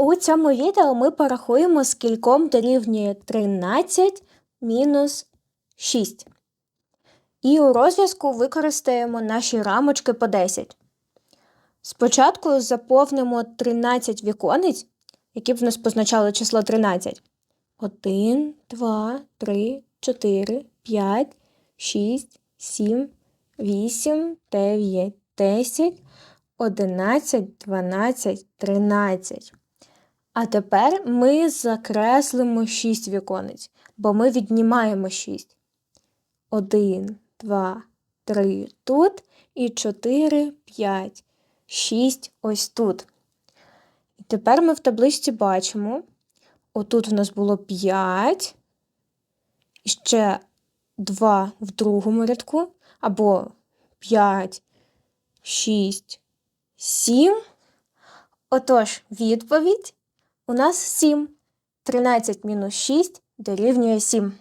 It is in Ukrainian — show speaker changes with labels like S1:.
S1: У цьому відео ми порахуємо, скільком дорівнює 13 мінус 6. І у розв'язку використаємо наші рамочки по 10. Спочатку заповнимо 13 віконець, які б в нас позначали число 13. 1, 2, 3, 4, 5, 6, 7, 8, 9, 10, 11, 12, 13. А тепер ми закреслимо 6 віконець, бо ми віднімаємо 6. 1, 2, 3 тут і 4, 5, 6 ось тут. І тепер ми в табличці бачимо, отут у нас було 5, і ще 2 в другому рядку, або 5, 6, 7. Отож, відповідь у нас 7. 13 мінус 6 дорівнює 7.